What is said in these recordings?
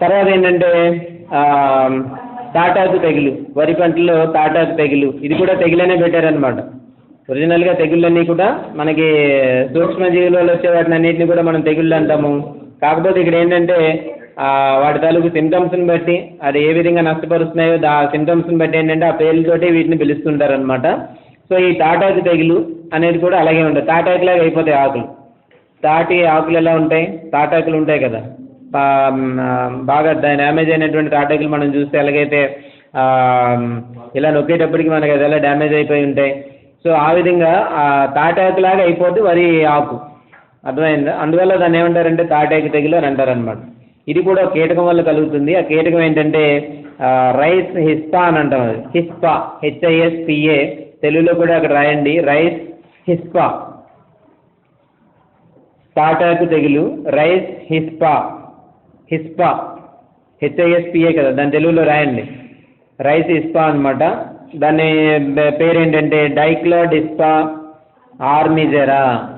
తర్వాత ఏంటంటే తాటాకు తెగులు వరి పంటలో తాటాకు తెగులు ఇది కూడా తెగులనే పెట్టారనమాట ఒరిజినల్గా తెగుళ్ళన్నీ కూడా మనకి సూక్ష్మజీవులలో వల్ల వచ్చే వాటిని అన్నింటినీ కూడా మనం తెగుళ్ళు అంటాము. కాకపోతే ఇక్కడ ఏంటంటే వాటి తాలూకు సింటమ్స్ని బట్టి అది ఏ విధంగా నష్టపరుస్తున్నాయో ఆ సింటమ్స్ని బట్టి ఏంటంటే ఆ పేర్లతోటి వీటిని పిలుస్తుంటారనమాట సో ఈ తాటాకు తెగులు అనేది కూడా అలాగే ఉంటుంది. తాటాకులాగా అయిపోతాయి ఆకులు. తాటి ఆకులు ఎలా ఉంటాయి? తాటాకులు ఉంటాయి కదా. బాగా డ్యామేజ్ అయినటువంటి తాటాకులు మనం చూస్తే ఎలాగైతే ఇలా నొక్కేటప్పటికి మనకి అది ఎలా డ్యామేజ్ అయిపోయి ఉంటాయి. సో ఆ విధంగా తాటాకు తాటాకులాగా అయిపోద్ది వరి ఆకు. అర్థమైందా? అందువల్ల దాన్ని ఏమంటారంటే తాటాకు తెగులు అని అంటారనమాట ఇది కూడా కీటకం వల్ల కలుగుతుంది. ఆ కీటకం ఏంటంటే రైస్ హిస్పా అని అంటాం అది. హిస్పా హెచ్ఐఎస్పిఏ తెలుగులో కూడా అక్కడ రాయండి. Rice hispa. తాటాకు తెగులు రైస్ హిస్పా. హిస్పా హెచ్ఐఎస్పిఏ కదా దాని తెలుగులో రాయండి. రైస్ హిస్పా అనమాట దాని పేరేంటంటే పేరు ఏంటంటే డైక్లోడిస్పా ఆర్మిజెరా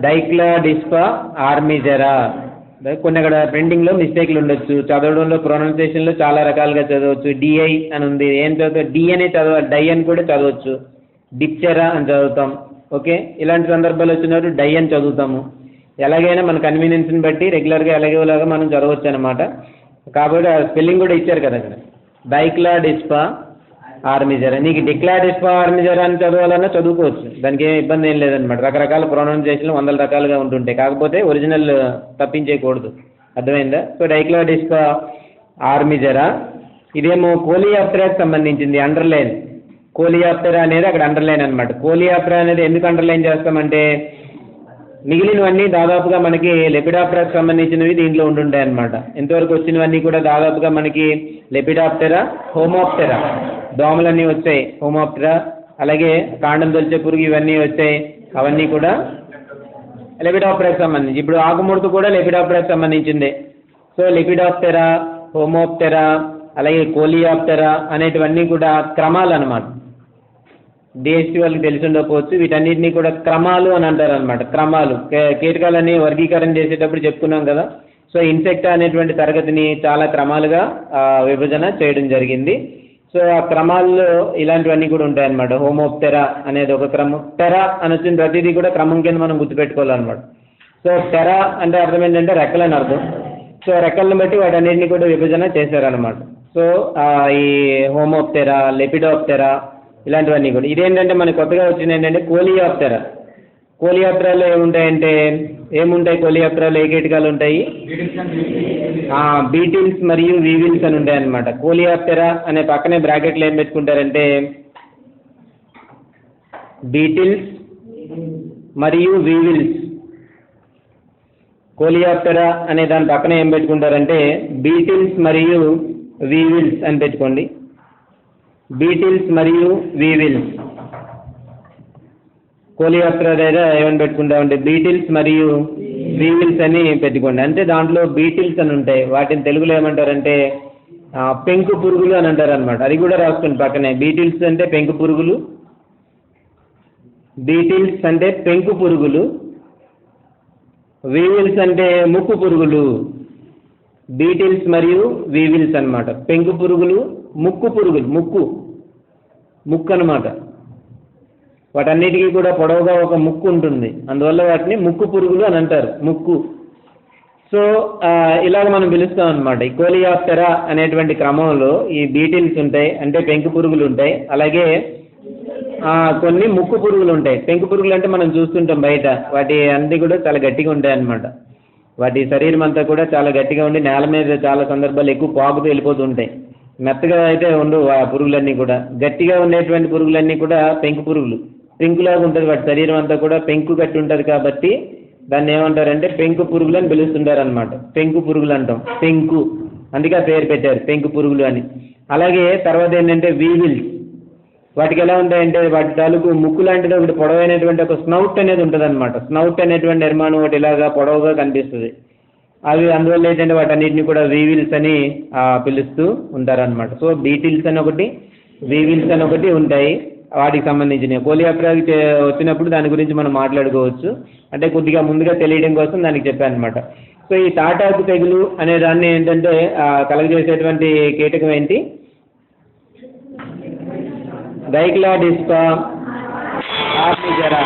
డైక్లోడిస్పా ఆర్మిజెరా. కొన్ని అక్కడ ప్రింటింగ్లో మిస్టేక్లు ఉండొచ్చు. చదవడంలో ప్రొనౌన్సియేషన్లో చాలా రకాలుగా చదవచ్చు. డిఐ అని ఉంది. ఏం చదువు? డి అనే చదవ డై అని కూడా చదవచ్చు. డిప్చెరా అని చదువుతాం. ఓకే? ఇలాంటి సందర్భాలు వచ్చినప్పుడు డై అని చదువుతాము. ఎలాగైనా మన కన్వీనియన్స్ని బట్టి రెగ్యులర్గా ఎలాగోలాగా మనం చదవచ్చు అనమాట కాబట్టి స్పెల్లింగ్ కూడా ఇచ్చారు కదా అక్కడ డైక్లా డిస్పా ఆర్మిజర్ నీకు డిక్లా డిస్పా ఆర్మిజర్ అని చదవాలన్నా చదువుకోవచ్చు. దానికి ఏ ఇబ్బంది ఏం లేదనమాట రకరకాల ప్రొనౌన్సియేషన్లు వందల రకాలుగా ఉంటుంటాయి. కాకపోతే ఒరిజినల్ తప్పించేయకూడదు. అర్థమైందా? సో డైక్లా డిస్పా ఆర్మిజరా ఇదేమో కోలియాప్టరాకి సంబంధించింది అండర్లైన్ కోలియాప్టరా అనేది అక్కడ అండర్లైన్ అనమాట కోలియాప్టరా అనేది ఎందుకు అండర్లైన్ చేస్తామంటే మిగిలినవన్నీ దాదాపుగా మనకి లెపిడాప్టరాకి సంబంధించినవి దీంట్లో ఉంటుంటాయి అనమాట ఇంతవరకు వచ్చినవన్నీ కూడా దాదాపుగా మనకి లెపిడాప్టెరా హోమోప్టెరా దోమలన్నీ వచ్చాయి. హోమోప్టెరా అలాగే కాండం తొలిచే పురుగు ఇవన్నీ వచ్చాయి. అవన్నీ కూడా లెపిడాప్టెరాకి సంబంధించి. ఇప్పుడు ఆకుముడత కూడా లెపిడాప్టెరాకి సంబంధించిందే. సో లెపిడాప్టెరా హోమోప్టెరా అలాగే కోలియాప్టెరా అనేటివన్నీ కూడా క్రమాలు అనమాట డిఎస్టీ వాళ్ళకి తెలిసి ఉండకపోవచ్చు. వీటన్నిటిని కూడా క్రమాలు అని అంటారు అనమాట క్రమాలు. కే- కీటకాలని వర్గీకరణ చేసేటప్పుడు చెప్పుకున్నాం కదా. సో ఇన్సెక్ట్ అనేటువంటి తరగతిని చాలా క్రమాలుగా విభజన చేయడం జరిగింది. సో ఆ క్రమాల్లో ఇలాంటివన్నీ కూడా ఉంటాయన్నమాట. హోమోప్టెరా అనేది ఒక క్రమం. టెరా అని వచ్చిన ప్రతిదీ కూడా క్రమం కింద మనం గుర్తుపెట్టుకోవాలన్నమాట. సో టెరా అంటే అర్థం ఏంటంటే రెక్కలని అర్థం. సో రెక్కలను బట్టి వాటన్నిటిని కూడా విభజన చేశారనమాట సో ఈ హోమోప్టెరా లెపిడోప్టెరా ఇలాంటివన్నీ కూడా. ఇదేంటంటే మనకి కొత్తగా వచ్చింది ఏంటంటే కోలియాప్టెరా. కోలియాప్టెరాలో ఏముంటాయంటే ఏముంటాయి కోలియాప్టెరాలో? ఏ కీటకాలు ఉంటాయి బీటిల్స్ మరియు వీవిల్స్ అని ఉంటాయి అన్నమాట కోలియాప్టెరా అనే పక్కనే బ్రాకెట్లు ఏం పెట్టుకుంటారంటే బీటిల్స్ మరియు వీవిల్స్. కోలియాప్టెరా అనే దాని పక్కన ఏం పెట్టుకుంటారంటే బీటిల్స్ మరియు వీవిల్స్ అని పెట్టుకోండి. బీటిల్స్ మరియు వీవిల్స్ కోలియాప్టెరా దగ్గర ఏమని పెట్టుకుంటామంటే బీటిల్స్ మరియు వీవిల్స్ అని పెట్టుకోండి. అంటే దాంట్లో బీటిల్స్ అని ఉంటాయి. వాటిని తెలుగులో ఏమంటారంటే పెంకు పురుగులు అని అంటారు అనమాట అది కూడా రాసుకోండి పక్కనే. బీటిల్స్ అంటే పెంకు పురుగులు బీటిల్స్ అంటే పెంకు పురుగులు వీవిల్స్ అంటే ముక్కు పురుగులు బీటిల్స్ మరియు వీవిల్స్ అన్నమాట. పెంకు పురుగులు ముక్కు పురుగులు ముక్కు. ముక్కు అన్నమాట వాటన్నిటికీ కూడా పొడవుగా ఒక ముక్కు ఉంటుంది. అందువల్ల వాటిని ముక్కు పురుగులు అని అంటారు. ముక్కు. సో ఇలాగ మనం పిలుస్తాం అనమాట ఈ కోలియాప్టెరా అనేటువంటి క్రమంలో ఈ బీటిల్స్ ఉంటాయి అంటే పెంకు పురుగులు ఉంటాయి. అలాగే కొన్ని ముక్కు పురుగులు ఉంటాయి. పెంకు పురుగులు అంటే మనం చూస్తుంటాం బయట. వాటి అన్నీ కూడా చాలా గట్టిగా ఉంటాయి అన్నమాట. వాటి శరీరం అంతా కూడా చాలా గట్టిగా ఉండి నేల మీద చాలా సందర్భాలు ఎక్కువ పాకుతూ వెళ్ళిపోతూ ఉంటాయి. మెత్తగా అయితే ఉండవు ఆ పురుగులన్నీ కూడా. గట్టిగా ఉండేటువంటి పురుగులన్నీ కూడా పెంకు పురుగులు. పెంకులాగా ఉంటుంది వాటి శరీరం అంతా కూడా పెంకు కట్టి ఉంటుంది కాబట్టి దాన్ని ఏమంటారంటే పెంకు పురుగులు అని పిలుస్తుంటారు అనమాట పెంకు పురుగులు అంటాం. పెంకు. అందుకే ఆ పేరు పెట్టారు పెంకు పురుగులు అని. అలాగే తర్వాత ఏంటంటే వీవిల్స్. వాటికి ఎలా ఉంటాయంటే వాటి తాలూకు ముక్కు లాంటిది ఒకటి పొడవైనటువంటి ఒక స్నౌట్ అనేది ఉంటుంది అనమాట స్నౌట్ అనేటువంటి నిర్మాణం ఒకటి ఇలాగా పొడవుగా కనిపిస్తుంది. అవి అందువల్ల ఏంటంటే వాటన్నిటిని కూడా వీవిల్స్ అని పిలుస్తూ ఉంటారనమాట సో బీటిల్స్ అని ఒకటి వీవిల్స్ అని ఒకటి ఉంటాయి. వాటికి సంబంధించినవి. కోలియాప్రాకి వచ్చినప్పుడు దాని గురించి మనం మాట్లాడుకోవచ్చు. అంటే కొద్దిగా ముందుగా తెలియడం కోసం దానికి చెప్పాను అనమాట సో ఈ తాటాకు తెగులు అనే దాన్ని ఏంటంటే కలగజేసేటువంటి కీటకం ఏంటి? డైక్లాడిస్పా ఆర్నిజరా